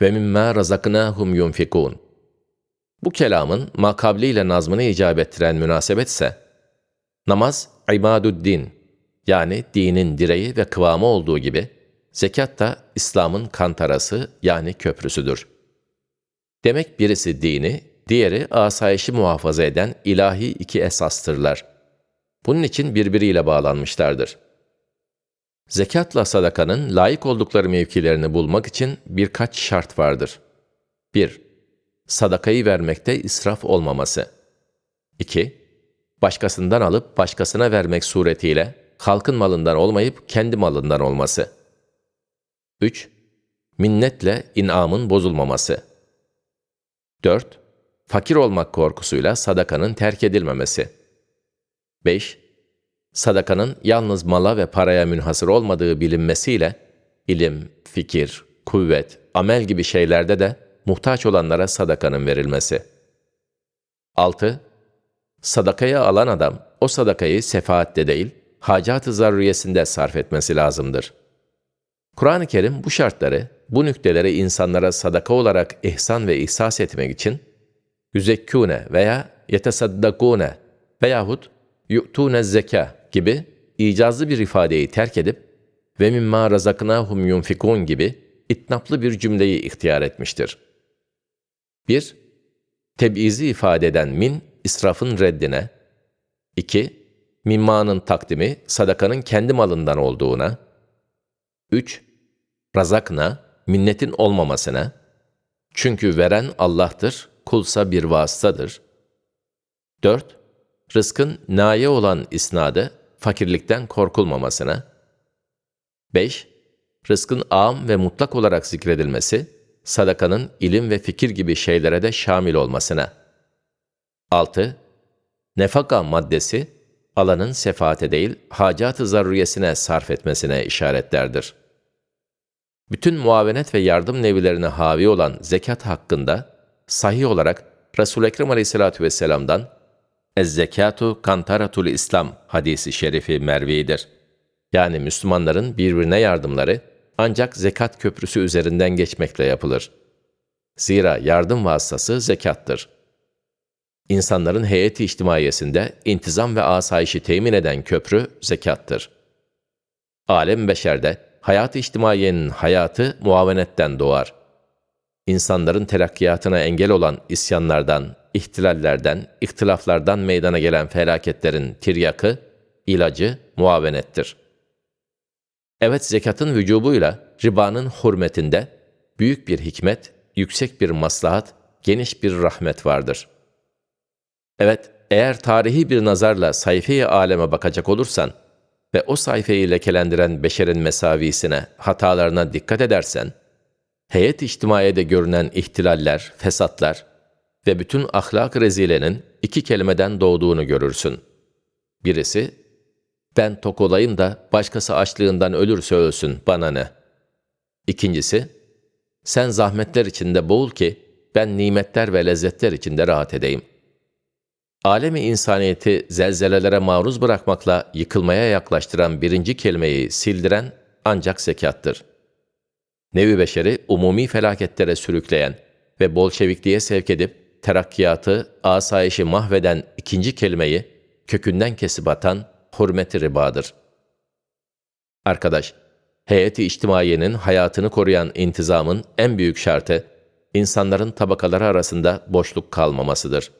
ve mimma razaknahum yunfikun. Bu kelamın makabliyle nazmını icap ettiren münasebet ise namaz ibaduddin yani dinin direği ve kıvamı olduğu gibi zekat da İslam'ın kantarası yani köprüsüdür. Demek birisi dini, diğeri asayişi muhafaza eden ilahi iki esastırlar. Bunun için birbiriyle bağlanmışlardır. Zekatla sadakanın layık oldukları mevkilerini bulmak için birkaç şart vardır. 1. Sadakayı vermekte israf olmaması. 2. Başkasından alıp başkasına vermek suretiyle halkın malından olmayıp kendi malından olması. 3. Minnetle inamın bozulmaması. 4. Fakir olmak korkusuyla sadakanın terk edilmemesi. 5. Sadakanın yalnız mala ve paraya münhasır olmadığı bilinmesiyle ilim, fikir, kuvvet, amel gibi şeylerde de muhtaç olanlara sadakanın verilmesi. 6. Sadakayı alan adam o sadakayı sefaatte değil, hacat-ı zaruriyesinde sarf etmesi lazımdır. Kur'an-ı Kerim bu şartları, bu nükteleri insanlara sadaka olarak ihsan ve ihsas etmek için yüzekkûne veya yetesaddakûne veyahut yu'tûne zeka gibi icazlı bir ifadeyi terk edip ve mimma razaknahum yunfikun gibi itnaplı bir cümleyi ihtiyar etmiştir. 1. Teb'izi ifade eden min, israfın reddine. 2. Mimmanın takdimi, sadakanın kendi malından olduğuna. 3. Razakna, minnetin olmamasına. Çünkü veren Allah'tır, kulsa bir vasıtadır. 4. Rızkın naye olan isnadı, fakirlikten korkulmamasına. 5. Rızkın am ve mutlak olarak zikredilmesi, sadakanın ilim ve fikir gibi şeylere de şamil olmasına. 6. Nefaka maddesi, alanın sefaate değil, hacat-ı zaruriyesine sarf etmesine işaretlerdir. Bütün muavenet ve yardım nevilerine havi olan zekat hakkında, sahih olarak Resul-i Ekrem Aleyhisselatü Vesselam'dan Ez-zekatu kantaratul İslam hadisi şerifi mervidir. Yani Müslümanların birbirine yardımları ancak zekat köprüsü üzerinden geçmekle yapılır. Zira yardım vasıtası zekattır. İnsanların heyeti içtimaiyesinde intizam ve asayişi temin eden köprü zekattır. Alem beşerde hayat-ı hayatı muavenetten doğar. İnsanların terakkiyatına engel olan isyanlardan, ihtilallerden, ihtilaflardan meydana gelen felaketlerin tiryakı, ilacı muavenettir. Evet zekatın vücubuyla ribanın hürmetinde büyük bir hikmet, yüksek bir maslahat, geniş bir rahmet vardır. Evet, eğer tarihi bir nazarla sayfayı aleme bakacak olursan ve o sayfayı lekelendiren beşerin mesavisine, hatalarına dikkat edersen, heyet içtimaiyede görünen ihtilaller, fesatlar ve bütün ahlak rezilenin iki kelimeden doğduğunu görürsün. Birisi, ben tok olayım da başkası açlığından ölürse ölsün, bana ne? İkincisi, sen zahmetler içinde boğul ki ben nimetler ve lezzetler içinde rahat edeyim. Alemi insaniyeti zelzelelere maruz bırakmakla yıkılmaya yaklaştıran birinci kelimeyi sildiren ancak zekattır. Nevi beşeri umumi felaketlere sürükleyen ve bolşevikliğe sevk edip terakkiyatı, asayişi mahveden ikinci kelimeyi kökünden kesip atan hürmet-i ribadır. Arkadaş, heyeti içtimaiyenin hayatını koruyan intizamın en büyük şartı, insanların tabakaları arasında boşluk kalmamasıdır.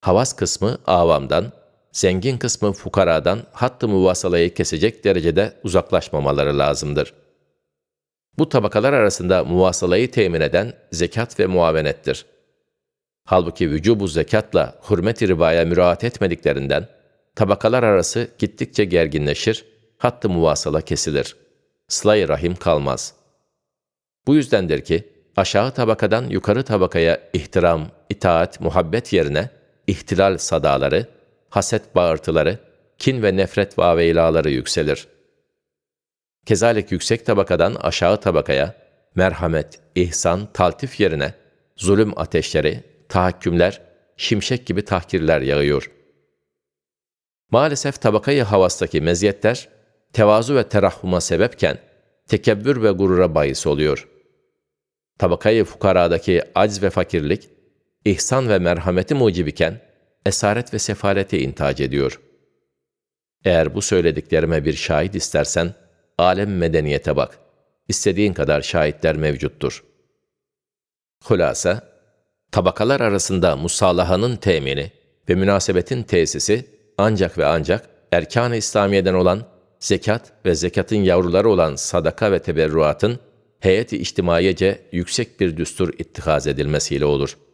Havas kısmı avamdan, zengin kısmı fukaradan hattı muvasalayı kesecek derecede uzaklaşmamaları lazımdır. Bu tabakalar arasında muvasalayı temin eden zekat ve muavenettir. Halbuki vücubu zekatla hürmet-i ribaya müraat etmediklerinden, tabakalar arası gittikçe gerginleşir, hattı muvasala kesilir. Sıla-i rahim kalmaz. Bu yüzdendir ki, aşağı tabakadan yukarı tabakaya ihtiram, itaat, muhabbet yerine ihtilal sadaları, haset bağırtıları, kin ve nefret vaveylaları yükselir. Kezalik yüksek tabakadan aşağı tabakaya, merhamet, ihsan, taltif yerine zulüm ateşleri, tahakkümler, şimşek gibi tahkirler yağıyor. Maalesef tabakayı havastaki meziyetler, tevazu ve terahhuma sebepken, tekebbür ve gurura bahis oluyor. tabakayı fukaradaki acz ve fakirlik, ihsan ve merhameti mucib iken, esaret ve sefaleti intac ediyor. Eğer bu söylediklerime bir şahit istersen, alem medeniyete bak. İstediğin kadar şahitler mevcuttur. Hulasa, tabakalar arasında musalahanın temini ve münasebetin tesisi ancak ve ancak erkan-ı İslamiye'den olan zekat ve zekatın yavruları olan sadaka ve teberruatın heyeti içtimaiyece yüksek bir düstur ittihaz edilmesiyle olur.''